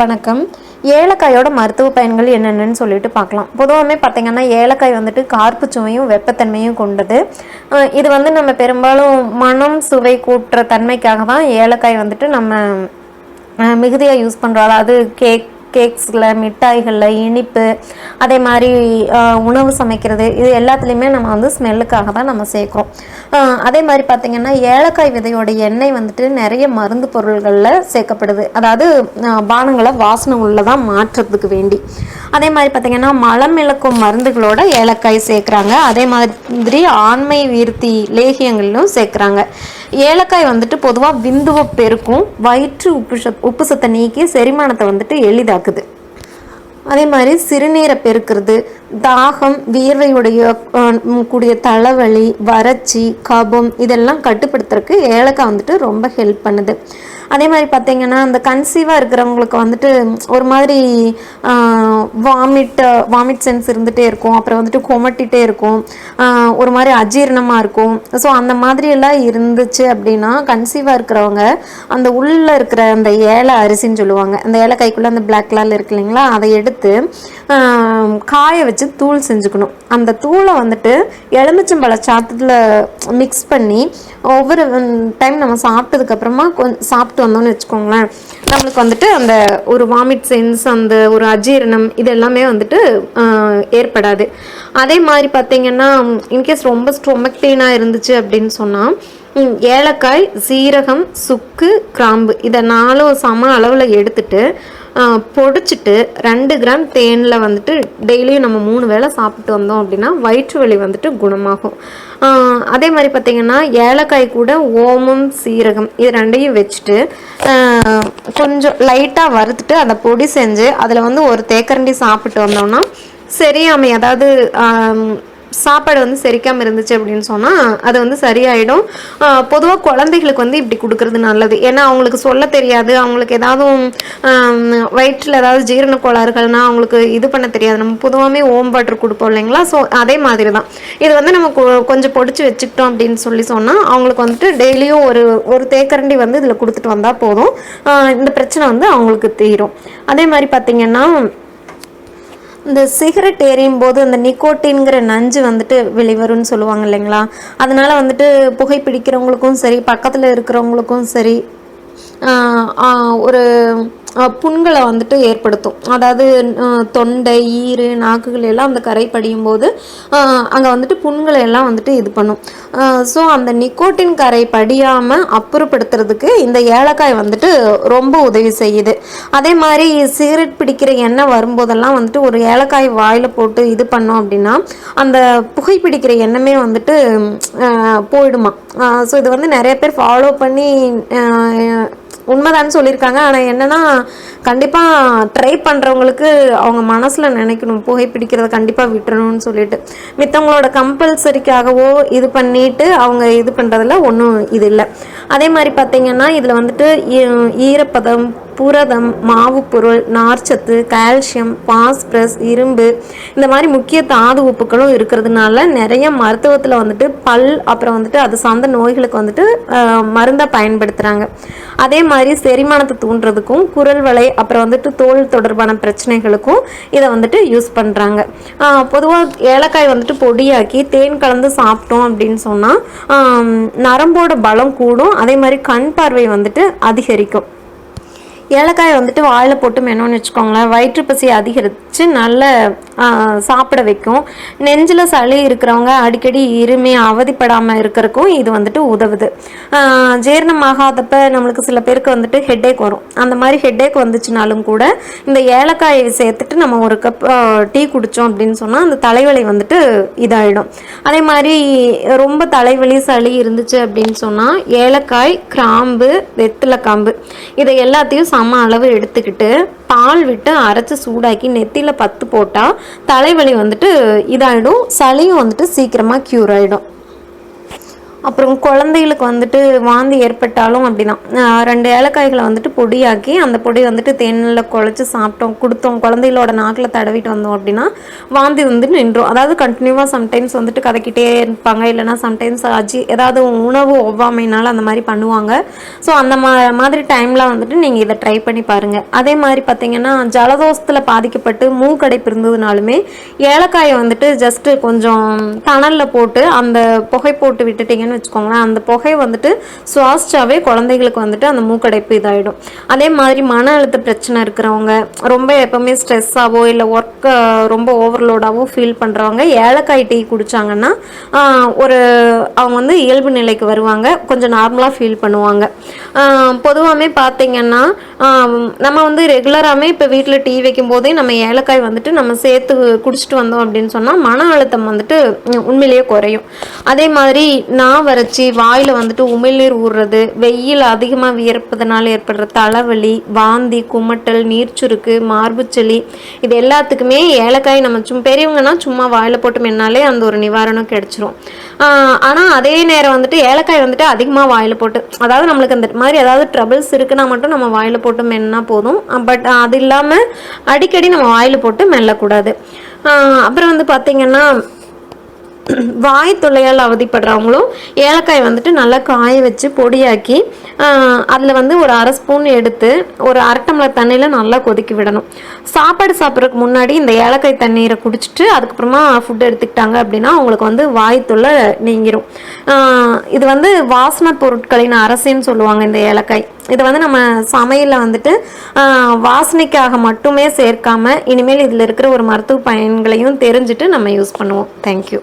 வணக்கம். ஏலக்காயோட மருத்துவ பயன்கள் என்னென்னு சொல்லிட்டு பார்க்கலாம். பொதுவாகவே பார்த்தீங்கன்னா ஏலக்காய் வந்துட்டு கார்ப்பு சுவையும் வெப்பத்தன்மையும் கொண்டது. இது வந்து நம்ம பெரும்பாலும் மனம் சுவை கூட்டுற தன்மைக்காக தான் ஏலக்காய் வந்துட்டு நம்ம மிகுதியாக யூஸ் பண்ணுறோம் அதாவது கேக் கேக்ஸில் மிட்டாய்களில் இனிப்பு அதே மாதிரி உணவு சமைக்கிறது இது எல்லாத்துலேயுமே நம்ம வந்து ஸ்மெல்லுக்காக தான் நம்ம சேர்க்குறோம். அதே மாதிரி பார்த்திங்கன்னா ஏலக்காய் விதையோட எண்ணெய் வந்துட்டு நிறைய மருந்து பொருள்களில் சேர்க்கப்படுது. அதாவது பானங்களை வாசனை உள்ளதாக மாற்றுறதுக்கு வேண்டி. அதே மாதிரி பார்த்திங்கன்னா மலம் இழக்கும் மருந்துகளோட ஏலக்காய் சேர்க்குறாங்க. அதே மாதிரி ஆண்மை வீர்த்தி லேகியங்களிலும் சேர்க்குறாங்க. ஏலக்காய் வந்துட்டு பொதுவாக விந்துவை பெருக்கும். வயிற்று உப்பு சத் உப்பு சத்தை நீக்கி செரிமானத்தை வந்துட்டு எளிதாக்குது. அதே மாதிரி சிறுநீரை பெருக்கிறது. தாகம் வியர்வையுடைய கூடிய தலைவலி வறட்சி கபம் இதெல்லாம் கட்டுப்படுத்துறதுக்கு ஏலக்காய் வந்துட்டு ரொம்ப ஹெல்ப் பண்ணுது. அதே மாதிரி பார்த்தீங்கன்னா அந்த கன்சீவாக இருக்கிறவங்களுக்கு வந்துட்டு ஒரு மாதிரி வாமிட் வாமிட் சென்ஸ் இருந்துகிட்டே இருக்கும். அப்புறம் வந்துட்டு கொமட்டிகிட்டே இருக்கும். ஒரு மாதிரி அஜீரணமாக இருக்கும். ஸோ அந்த மாதிரி எல்லாம் இருந்துச்சு அப்படின்னா கன்சீவாக இருக்கிறவங்க அந்த உள்ளே இருக்கிற அந்த ஏலை அரிசின்னு சொல்லுவாங்க. அந்த ஏலக்காய்க்குள்ளே அந்த பிளாக் கலரில் இருக்கு இல்லைங்களா? அதை எடுத்து காய வச்சு தூள் செஞ்சுக்கணும். அந்த தூளை வந்துட்டு எலுமிச்சம்பழ சாத்தத்தில் மிக்ஸ் பண்ணி ஒவ்வொரு டைம் நம்ம சாப்பிட்டதுக்கப்புறமா கொஞ்சம் சாப்பிட்டு வந்தோம்னு வச்சுக்கோங்களேன். நம்மளுக்கு வந்துட்டு அந்த ஒரு வாமிட் சென்ஸ் அந்த ஒரு அஜீரணம் இது எல்லாமே வந்துட்டு ஏற்படாது. அதே மாதிரி பார்த்தீங்கன்னா இன்கேஸ் ரொம்ப ஸ்டொமக் பெயினாக இருந்துச்சு அப்படின்னு சொன்னால் ஏலக்காய் சீரகம் சுக்கு கிராம்பு இதை நாலும் சம அளவில் எடுத்துட்டு பொடிச்சிட்டு ரெண்டு கிராம் தேனில் வந்துட்டு டெய்லியும் நம்ம மூணு வேளை சாப்பிட்டு வந்தோம் அப்படின்னா வயிற்று வலி வந்துட்டு குணமாகும். அதே மாதிரி பார்த்திங்கன்னா ஏலக்காய் கூட ஓமம் சீரகம் இது ரெண்டையும் வச்சுட்டு கொஞ்சம் லைட்டாக வறுத்துட்டு அதை பொடி செஞ்சு அதில் வந்து ஒரு தேக்கரண்டி சாப்பிட்டு வந்தோம்னா சரியாமை அதாவது சாப்பாடு வந்து செரிக்காமல் இருந்துச்சு அப்படின்னு சொன்னால் அது வந்து சரியாயிடும். பொதுவாக குழந்தைகளுக்கு வந்து இப்படி கொடுக்கறது நல்லது. ஏன்னா அவங்களுக்கு சொல்ல தெரியாது. அவங்களுக்கு ஏதாவது வயிற்றில் ஏதாவது ஜீரண கோளாறுகள்னா அவங்களுக்கு இது பண்ண தெரியாது. நம்ம பொதுவாகவே ஓம் வாட்டர் கொடுப்போம் இல்லைங்களா? ஸோ அதே மாதிரி தான் இது வந்து நம்ம கொ- கொஞ்சம் பொடிச்சு வச்சுக்கிட்டோம் அப்படின்னு சொல்லி சொன்னால் அவங்களுக்கு வந்துட்டு டெய்லியும் ஒரு ஒரு தேக்கரண்டி வந்து இதில் கொடுத்துட்டு வந்தால் போதும். இந்த பிரச்சனை வந்து அவங்களுக்கு தீரும். அதே மாதிரி பார்த்திங்கன்னா இந்த சிகரெட் எரியும் போது அந்த நிக்கோட்டின்கிற நஞ்சு வந்துட்டு வெளிவரும்னு சொல்லுவாங்க இல்லைங்களா? அதனால வந்துட்டு புகை பிடிக்கிறவங்களுக்கும் சரி பக்கத்தில் இருக்கிறவங்களுக்கும் சரி ஒரு புண்களை வந்துட்டு ஏற்படுத்தும். அதாவது தொண்டை ஈறு நாக்குகள் எல்லாம் அந்த கரை படியும் போது அங்கே வந்துட்டு புண்களை எல்லாம் வந்துட்டு இது பண்ணும். ஸோ அந்த நிக்கோட்டின் கரை படியாமல் அப்புறப்படுத்துறதுக்கு இந்த ஏலக்காய் வந்துட்டு ரொம்ப உதவி செய்யுது. அதே மாதிரி சிகரெட் பிடிக்கிற எண்ணெய் வரும்போதெல்லாம் வந்துட்டு ஒரு ஏலக்காய் வாயில் போட்டு இது பண்ணோம் அப்படின்னா அந்த புகை பிடிக்கிற எண்ணமே வந்துட்டு போயிடுமா. ஸோ இது வந்து நிறைய பேர் ஃபாலோ பண்ணி உண்மைதான்னு சொல்லியிருக்காங்க. ஆனால் என்னென்னா கண்டிப்பாக ட்ரை பண்ணுறவங்களுக்கு அவங்க மனசில் நினைக்கணும். புகைப்பிடிக்கிறத கண்டிப்பாக விட்டுறணும்னு சொல்லிட்டு. மித்தவங்களோட கம்பல்சரிக்காகவோ இது பண்ணிட்டு அவங்க இது பண்ணுறதுல ஒன்றும் இது இல்லை. அதே மாதிரி பார்த்தீங்கன்னா இதில் வந்துட்டு ஈரப்பதம் புரதம் மாவு பொருள் நார்ச்சத்து கால்சியம் பாஸ்பரஸ் இரும்பு இந்த மாதிரி முக்கிய தாது உப்புகளும் இருக்கிறதுனால நிறைய மருத்துவத்தில் வந்துட்டு பல் அப்புறம் வந்துட்டு அது சார்ந்த நோய்களுக்கு வந்துட்டு மருந்தை பயன்படுத்துகிறாங்க அதே மாதிரி செரிமானத்தை தூண்டுறதுக்கும் குரல் வலை அப்புறம் வந்துட்டு தோல் தொடர்பான பிரச்சனைகளுக்கும் இதை வந்துட்டு யூஸ் பண்ணுறாங்க பொதுவாக ஏலக்காய் வந்துட்டு பொடியாக்கி தேன் கலந்து சாப்பிட்டோம் அப்படின்னு சொன்னால் நரம்போட பலம் கூடும். அதே மாதிரி கண் பார்வை வந்துட்டு அதிகரிக்கும். ஏலக்காயை வந்துட்டு வாயில் போட்டு மெனோன்னு வச்சுக்கோங்களேன். வயிற்று பசி அதிகரித்து நல்ல சாப்பிட வைக்கும். நெஞ்சில் சளி இருக்கிறவங்க அடிக்கடி இருமே அவதிப்படாமல் இருக்கிறதுக்கும் இது வந்துட்டு உதவுது. ஆ, ஜீரணமாகாதப்ப நம்மளுக்கு சில பேருக்கு வந்துட்டு ஹெட்டேக் வரும். அந்த மாதிரி ஹெட்டேக் வந்துச்சுனாலும் கூட இந்த ஏலக்காயை சேர்த்துட்டு நம்ம ஒரு கப் டீ குடித்தோம் அப்படின்னு சொன்னால் அந்த தலைவலி வந்துட்டு இதாகிடும் அதே மாதிரி ரொம்ப தலைவலி சளி இருந்துச்சு அப்படின்னு சொன்னால் ஏலக்காய் கிராம்பு வெத்தலை காம்பு இதை எல்லாத்தையும் சம அளவு எடுத்துக்கிட்டு பால் விட்டு அரைச்சி சூடாக்கி நெத்தியில் பத்து போட்டால் தலைவலி வந்துட்டு இதாகிடும் சளியும் வந்துட்டு சீக்கிரமாக க்யூர் ஆகிடும் அப்புறம் குழந்தைகளுக்கு வந்துட்டு வாந்தி ஏற்பட்டாலும் அப்படிதான். ரெண்டு ஏலக்காய்களை வந்துட்டு பொடியாக்கி அந்த பொடி வந்துட்டு தேனில் குழச்சி சாப்பிட்டோம் கொடுத்தோம் குழந்தைகளோட நாக்கில் தடவிட்டு வந்தோம் அப்படின்னா வாந்தி வந்து நின்றோம். அதாவது கண்டினியூவாக சம்டைம்ஸ் வந்துட்டு கதைக்கிட்டே இருப்பாங்க இல்லைனா சம்டைம்ஸ் அஜி ஏதாவது உணவு ஒவ்வாமைனால அந்த மாதிரி பண்ணுவாங்க. ஸோ அந்த மா மாதிரி டைமில் வந்துட்டு நீங்கள் இதை ட்ரை பண்ணி பாருங்கள் அதே மாதிரி பார்த்தீங்கன்னா ஜலதோஷத்தில் பாதிக்கப்பட்டு மூக்கடைப்பு இருந்ததுனாலுமே ஏலக்காயை வந்துட்டு ஜஸ்ட்டு கொஞ்சம் தணலில் போட்டு அந்த புகை போட்டு விட்டுட்டிங்கன்னா வச்சுக்கோங்களேன் அந்த புகை வந்துட்டு சுவாசிச்சாவே குழந்தைகளுக்கு வந்துட்டு அந்த மூக்கடைப்பு இதாகிடும் அதே மாதிரி மன அழுத்த பிரச்சனை இருக்கிறவங்க ரொம்ப எப்பவுமே ஸ்ட்ரெஸ்ஸாவோ இல்லை ஒர்க் ரொம்ப ஓவர்லோடாகவோ ஃபீல் பண்ணுறவங்க ஏலக்காய் டீ குடித்தாங்கன்னா ஒரு அவங்க வந்து இயல்பு நிலைக்கு வருவாங்க கொஞ்சம் நார்மலாக ஃபீல் பண்ணுவாங்க. பொதுவாகவே பார்த்தீங்கன்னா நம்ம வந்து ரெகுலராகவே இப்போ வீட்டில் டீ வைக்கும் போதே நம்ம ஏலக்காய் வந்துட்டு நம்ம சேர்த்து குடிச்சிட்டு வந்தோம் அப்படின்னு சொன்னால் மன அழுத்தம் வந்துட்டு உண்மையிலேயே குறையும். அதே மாதிரி நான் வறட்சி வாயில் வந்துட்டு உமிழ்நீர் ஊறுறது வெயில் அதிகமாக வியர்ப்பதனால் ஏற்படுற தலைவலி வாந்தி குமட்டல் நீர்ச்சுருக்கு மார்புச்சளி இது எல்லாத்துக்குமே ஏலக்காய் நம்ம சும் பெரியவங்கன்னா சும்மா வாயில் போட்டு மென்னாலே அந்த ஒரு நிவாரணம் கிடச்சிரும். ஆனால் அதே நேரம் வந்துட்டு ஏலக்காய் வந்துட்டு அதிகமாக வாயில் போட்டு அதாவது நம்மளுக்கு அந்த மாதிரி ஏதாவது ட்ரபிள்ஸ் இருக்குன்னா மட்டும் நம்ம வாயில் போட்டு மென்னா போதும். பட் அது இல்லாமல் அடிக்கடி நம்ம வாயில் போட்டு மெல்லக்கூடாது. அப்புறம் வந்து பார்த்திங்கன்னா வாய் தொல்லையால் அவதிப்படுறவங்களும் ஏலக்காய் வந்துட்டு நல்லா காய வச்சு பொடியாக்கி அதில் வந்து ஒரு அரை ஸ்பூன் எடுத்து ஒரு அரை டம்ளர் தண்ணியில் நல்லா கொதிக்க விடணும். சாப்பாடு சாப்பிட்றதுக்கு முன்னாடி இந்த ஏலக்காய் தண்ணீரை குடிச்சிட்டு அதுக்கப்புறமா ஃபுட் எடுத்துக்கிட்டாங்க அப்படின்னா அவங்களுக்கு வந்து வாய் தொல்லை நீங்கிரும். இது வந்து வாசனை பொருட்களின் அரசின்னு சொல்லுவாங்க இந்த ஏலக்காய். இதை வந்து நம்ம சமையலில் வந்துட்டு வாசனைக்காக மட்டுமே சேர்க்காம இனிமேல் இதில் இருக்கிற ஒரு மருத்துவ பயன்களையும் தெரிஞ்சுட்டு நம்ம யூஸ் பண்ணுவோம். தேங்க்யூ